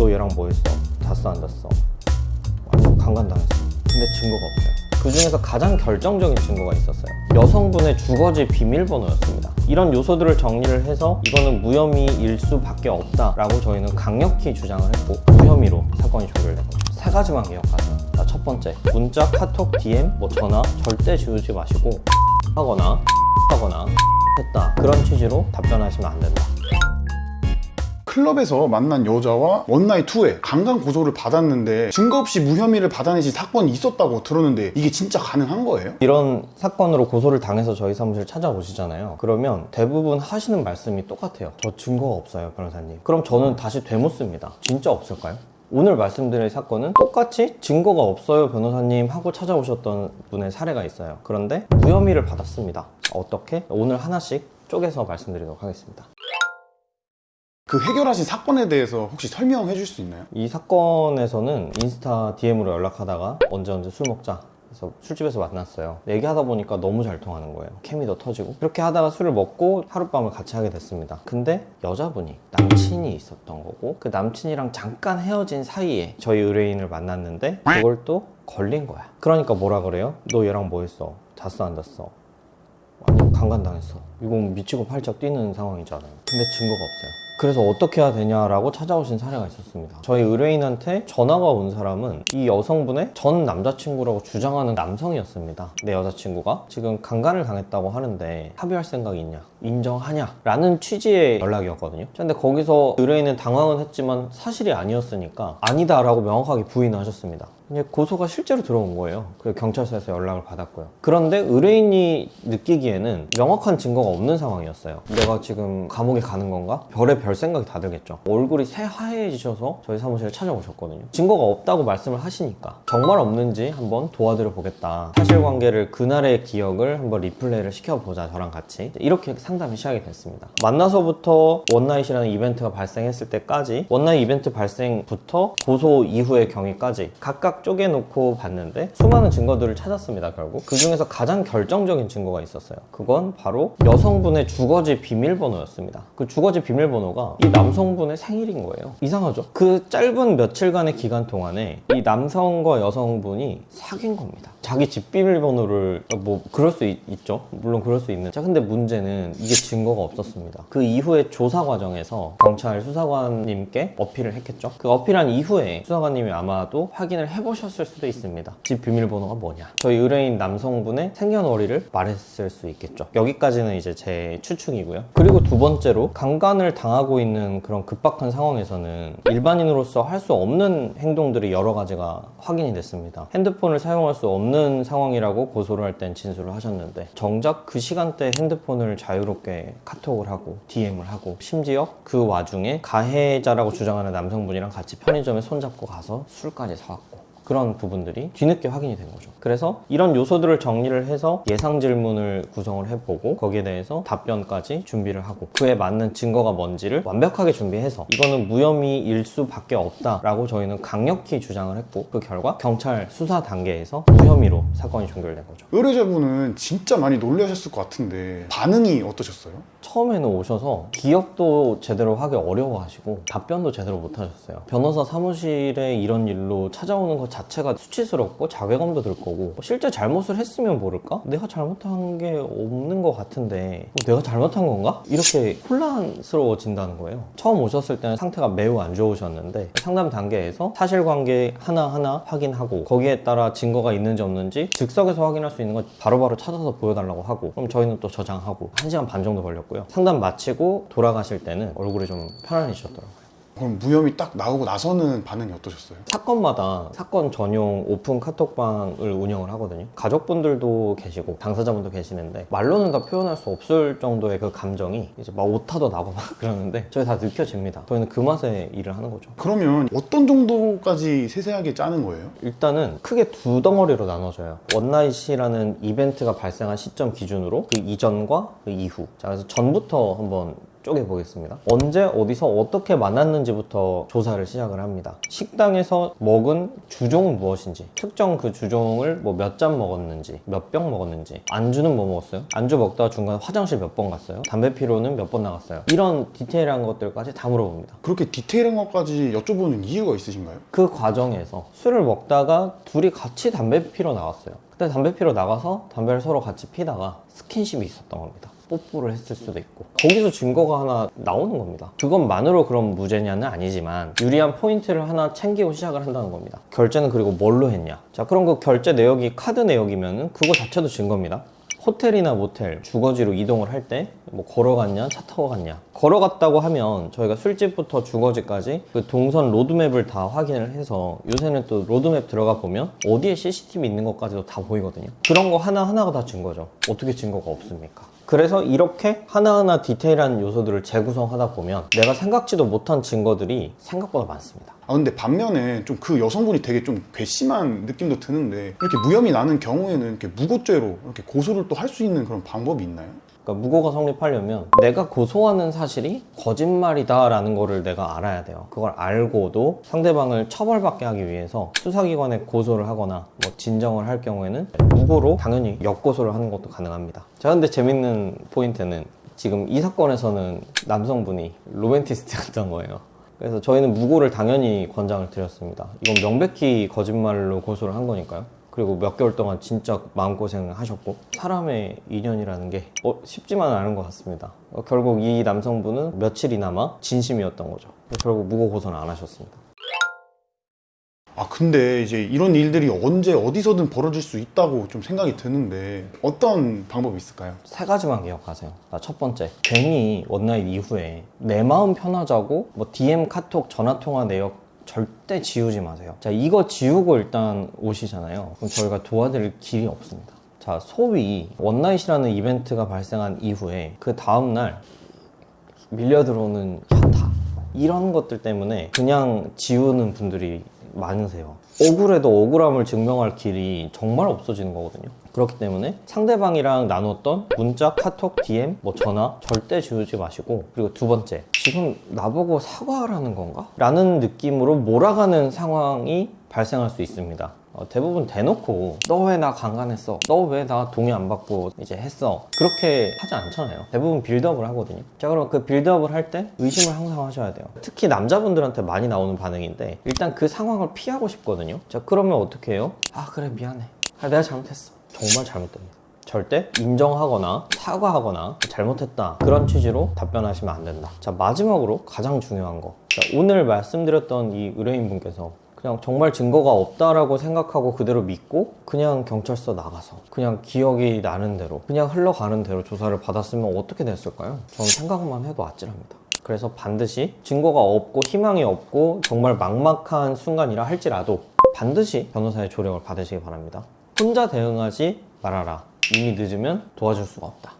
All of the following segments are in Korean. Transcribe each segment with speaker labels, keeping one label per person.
Speaker 1: 너 얘랑 뭐 했어? 잤어 안 잤어? 완전 강간당했어. 근데 증거가 없어요. 그 중에서 가장 결정적인 증거가 있었어요. 여성분의 주거지 비밀번호였습니다. 이런 요소들을 정리를 해서 이거는 무혐의일 수밖에 없다 라고 저희는 강력히 주장을 했고 무혐의로 사건이 종결된 거죠. 세 가지만 기억하세요. 자, 첫 번째, 문자, 카톡, DM, 뭐 전화 절대 지우지 마시고 하거나 하거나 했다 그런 취지로 답변하시면 안 된다.
Speaker 2: 클럽에서 만난 여자와 원나잇 투에 강간 고소를 받았는데 증거 없이 무혐의를 받아내신 사건이 있었다고 들었는데 이게 진짜 가능한 거예요?
Speaker 1: 이런 사건으로 고소를 당해서 저희 사무실 찾아오시잖아요. 그러면 대부분 하시는 말씀이 똑같아요. 저 증거가 없어요, 변호사님. 그럼 저는 다시 되묻습니다. 진짜 없을까요? 오늘 말씀드릴 사건은 똑같이 증거가 없어요, 변호사님 하고 찾아오셨던 분의 사례가 있어요. 그런데 무혐의를 받았습니다. 어떻게? 오늘 하나씩 쪼개서 말씀드리도록 하겠습니다.
Speaker 2: 그 해결하신 사건에 대해서 혹시 설명해 줄 수 있나요?
Speaker 1: 이 사건에서는 인스타 DM으로 연락하다가 언제 언제 술 먹자. 그래서 술집에서 만났어요. 얘기하다 보니까 너무 잘 통하는 거예요. 케미도 터지고. 그렇게 하다가 술을 먹고 하룻밤을 같이 하게 됐습니다. 근데 여자분이 남친이 있었던 거고 그 남친이랑 잠깐 헤어진 사이에 저희 의뢰인을 만났는데 그걸 또 걸린 거야. 그러니까 뭐라 그래요? 너 얘랑 뭐 했어? 잤어 안 잤어? 강간당했어. 이건 미치고 팔짝 뛰는 상황이잖아요. 근데 증거가 없어요. 그래서 어떻게 해야 되냐라고 찾아오신 사례가 있었습니다. 저희 의뢰인한테 전화가 온 사람은 이 여성분의 전 남자친구라고 주장하는 남성이었습니다. 내 여자친구가 지금 강간을 당했다고 하는데 합의할 생각이 있냐? 인정하냐? 라는 취지의 연락이었거든요. 근데 거기서 의뢰인은 당황은 했지만 사실이 아니었으니까 아니다라고 명확하게 부인을 하셨습니다. 이제 고소가 실제로 들어온 거예요. 그래서 경찰서에서 연락을 받았고요. 그런데 의뢰인이 느끼기에는 명확한 증거가 없는 상황이었어요. 내가 지금 감옥에 가는 건가? 별의 별 생각이 다 들겠죠. 얼굴이 새하얘지셔서 저희 사무실에 찾아오셨거든요. 증거가 없다고 말씀을 하시니까 정말 없는지 한번 도와드려 보겠다. 사실관계를 그날의 기억을 한번 리플레이를 시켜보자. 저랑 같이 이렇게 상담이 시작이 됐습니다. 만나서부터 원나잇이라는 이벤트가 발생했을 때까지 원나잇 이벤트 발생부터 고소 이후의 경위까지 각각 쪼개놓고 봤는데 수많은 증거들을 찾았습니다. 결국 그 중에서 가장 결정적인 증거가 있었어요. 그건 바로 여성분의 주거지 비밀번호였습니다. 그 주거지 비밀번호가 이 남성분의 생일인 거예요. 이상하죠? 그 짧은 며칠간의 기간 동안에 이 남성과 여성분이 사귄 겁니다. 자기 집 비밀번호를 뭐 그럴 수 있, 죠 물론 그럴 수 있는. 자 근데 문제는 이게 증거가 없었습니다. 그 이후에 조사 과정에서 경찰 수사관님께 어필을 했겠죠. 그 어필한 이후에 수사관님이 아마도 확인을 해보 셨을 수도 있습니다. 집 비밀번호가 뭐냐? 저희 의뢰인 남성분의 생년월일을 말했을 수 있겠죠. 여기까지는 이제 제 추측이고요. 그리고 두 번째로 강간을 당하고 있는 그런 급박한 상황에서는 일반인으로서 할 수 없는 행동들이 여러 가지가 확인이 됐습니다. 핸드폰을 사용할 수 없는 상황이라고 고소를 할 땐 진술을 하셨는데 정작 그 시간대 핸드폰을 자유롭게 카톡을 하고 DM을 하고 심지어 그 와중에 가해자라고 주장하는 남성분이랑 같이 편의점에 손잡고 가서 술까지 사왔고 그런 부분들이 뒤늦게 확인이 된 거죠. 그래서 이런 요소들을 정리를 해서 예상 질문을 구성을 해보고 거기에 대해서 답변까지 준비를 하고 그에 맞는 증거가 뭔지를 완벽하게 준비해서 이거는 무혐의일 수밖에 없다라고 저희는 강력히 주장을 했고 그 결과 경찰 수사 단계에서 무혐의로 사건이 종결된 거죠.
Speaker 2: 의뢰자분은 진짜 많이 놀라셨을 것 같은데 반응이 어떠셨어요?
Speaker 1: 처음에는 오셔서 기억도 제대로 하기 어려워하시고 답변도 제대로 못하셨어요. 변호사 사무실에 이런 일로 찾아오는 것 자체가 수치스럽고 자괴감도 들 거고 실제 잘못을 했으면 모를까? 내가 잘못한 게 없는 것 같은데 뭐 내가 잘못한 건가? 이렇게 혼란스러워진다는 거예요. 처음 오셨을 때는 상태가 매우 안 좋으셨는데 상담 단계에서 사실관계 하나하나 확인하고 거기에 따라 증거가 있는지 없는지 즉석에서 확인할 수 있는 건 바로바로 찾아서 보여달라고 하고 그럼 저희는 또 저장하고 1시간 반 정도 걸렸고요. 상담 마치고 돌아가실 때는 얼굴이 좀 편안해지셨더라고요.
Speaker 2: 그럼 무혐의 딱 나오고 나서는 반응이 어떠셨어요?
Speaker 1: 사건마다 사건 전용 오픈 카톡방을 운영을 하거든요. 가족분들도 계시고 당사자분도 계시는데 말로는 다 표현할 수 없을 정도의 그 감정이 이제 막 오타도 나고 막 그러는데 저희 다 느껴집니다. 저희는 그 맛에 일을 하는 거죠.
Speaker 2: 그러면 어떤 정도까지 세세하게 짜는 거예요?
Speaker 1: 일단은 크게 두 덩어리로 나눠져요. 원나잇이라는 이벤트가 발생한 시점 기준으로 그 이전과 그 이후. 자, 그래서 전부터 한번 쪼개 보겠습니다. 언제 어디서 어떻게 만났는지부터 조사를 시작을 합니다. 식당에서 먹은 주종은 무엇인지, 특정 그 주종을 뭐 몇 잔 먹었는지, 몇 병 먹었는지, 안주는 뭐 먹었어요? 안주 먹다가 중간에 화장실 몇 번 갔어요? 담배 피로는 몇 번 나갔어요? 이런 디테일한 것들까지 다 물어봅니다.
Speaker 2: 그렇게 디테일한 것까지 여쭤보는 이유가 있으신가요?
Speaker 1: 그 과정에서 술을 먹다가 둘이 같이 담배 피러 나갔어요. 그때 담배 피러 나가서 담배를 서로 같이 피다가 스킨십이 있었던 겁니다. 뽀뽀를 했을 수도 있고 거기서 증거가 하나 나오는 겁니다. 그것만으로 그럼 무죄냐는 아니지만 유리한 포인트를 하나 챙기고 시작을 한다는 겁니다. 결제는 그리고 뭘로 했냐? 자 그럼 그 결제 내역이 카드 내역이면은 그거 자체도 증거입니다. 호텔이나 모텔, 주거지로 이동을 할 때 뭐 걸어갔냐, 차 타고 갔냐. 걸어갔다고 하면 저희가 술집부터 주거지까지 그 동선 로드맵을 다 확인을 해서 요새는 또 로드맵 들어가 보면 어디에 CCTV 있는 것까지도 다 보이거든요. 그런 거 하나하나가 다 증거죠. 어떻게 증거가 없습니까? 그래서 이렇게 하나하나 디테일한 요소들을 재구성하다 보면 내가 생각지도 못한 증거들이 생각보다 많습니다.
Speaker 2: 아 근데 반면에 좀 그 여성분이 되게 좀 괘씸한 느낌도 드는데 이렇게 무혐의 나는 경우에는 이렇게 무고죄로 이렇게 고소를 또 할 수 있는 그런 방법이 있나요?
Speaker 1: 그러니까 무고가 성립하려면 내가 고소하는 사실이 거짓말이다라는 거를 내가 알아야 돼요. 그걸 알고도 상대방을 처벌받게 하기 위해서 수사기관에 고소를 하거나 뭐 진정을 할 경우에는 무고로 당연히 역고소를 하는 것도 가능합니다. 자, 근데 재밌는 포인트는 지금 이 사건에서는 남성분이 로맨티스트였던 거예요. 그래서 저희는 무고를 당연히 권장을 드렸습니다. 이건 명백히 거짓말로 고소를 한 거니까요. 그리고 몇 개월 동안 진짜 마음고생을 하셨고 사람의 인연이라는 게 어, 쉽지만은 않은 것 같습니다. 어, 결국 이 남성분은 며칠이나마 진심이었던 거죠. 결국 무고 고소는 안 하셨습니다.
Speaker 2: 아 근데 이제 이런 일들이 언제 어디서든 벌어질 수 있다고 좀 생각이 드는데 어떤 방법이 있을까요?
Speaker 1: 세 가지만 기억하세요. 자, 첫 번째, 괜히 원나잇 이후에 내 마음 편하자고 뭐 DM, 카톡, 전화 통화 내역 절대 지우지 마세요. 자, 이거 지우고 일단 오시잖아요. 그럼 저희가 도와드릴 길이 없습니다. 자, 소위 원나잇이라는 이벤트가 발생한 이후에 그 다음날 밀려 들어오는 현타 이런 것들 때문에 그냥 지우는 분들이 많으세요. 억울해도 억울함을 증명할 길이 정말 없어지는 거거든요. 그렇기 때문에 상대방이랑 나눴던 문자, 카톡, DM, 뭐 전화 절대 지우지 마시고 그리고 두 번째 지금 나보고 사과하라는 건가? 라는 느낌으로 몰아가는 상황이 발생할 수 있습니다. 어, 대부분 대놓고 너 왜 나 강간했어? 너 왜 나 동의 안 받고 이제 했어? 그렇게 하지 않잖아요. 대부분 빌드업을 하거든요. 자 그럼 그 빌드업을 할 때 의심을 항상 하셔야 돼요. 특히 남자분들한테 많이 나오는 반응인데 일단 그 상황을 피하고 싶거든요. 자 그러면 어떻게 해요? 아 그래 미안해. 아 내가 잘못했어. 정말 잘못됩니다. 절대 인정하거나 사과하거나 잘못했다 그런 취지로 답변하시면 안 된다. 자 마지막으로 가장 중요한 거. 자, 오늘 말씀드렸던 이 의뢰인분께서 그냥 정말 증거가 없다라고 생각하고 그대로 믿고 그냥 경찰서 나가서 그냥 기억이 나는 대로 그냥 흘러가는 대로 조사를 받았으면 어떻게 됐을까요? 저는 생각만 해도 아찔합니다. 그래서 반드시 증거가 없고 희망이 없고 정말 막막한 순간이라 할지라도 반드시 변호사의 조력을 받으시기 바랍니다. 혼자 대응하지 말아라. 이미 늦으면 도와줄 수가 없다.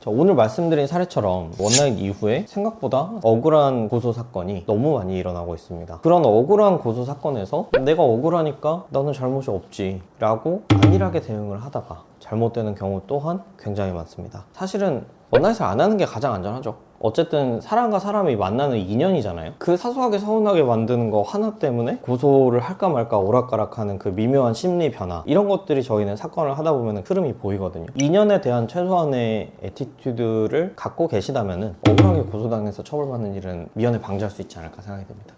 Speaker 1: 자, 오늘 말씀드린 사례처럼 원나잇 이후에 생각보다 억울한 고소 사건이 너무 많이 일어나고 있습니다. 그런 억울한 고소 사건에서 내가 억울하니까 나는 잘못이 없지 라고 안일하게 대응을 하다가 잘못되는 경우 또한 굉장히 많습니다. 사실은 원나잇을 안 하는 게 가장 안전하죠. 어쨌든 사람과 사람이 만나는 인연이잖아요. 그 사소하게 서운하게 만드는 거 하나 때문에 고소를 할까 말까 오락가락하는 그 미묘한 심리 변화 이런 것들이 저희는 사건을 하다 보면 흐름이 보이거든요. 인연에 대한 최소한의 에티튜드를 갖고 계시다면은 억울하게 고소당해서 처벌받는 일은 미연에 방지할 수 있지 않을까 생각이 됩니다.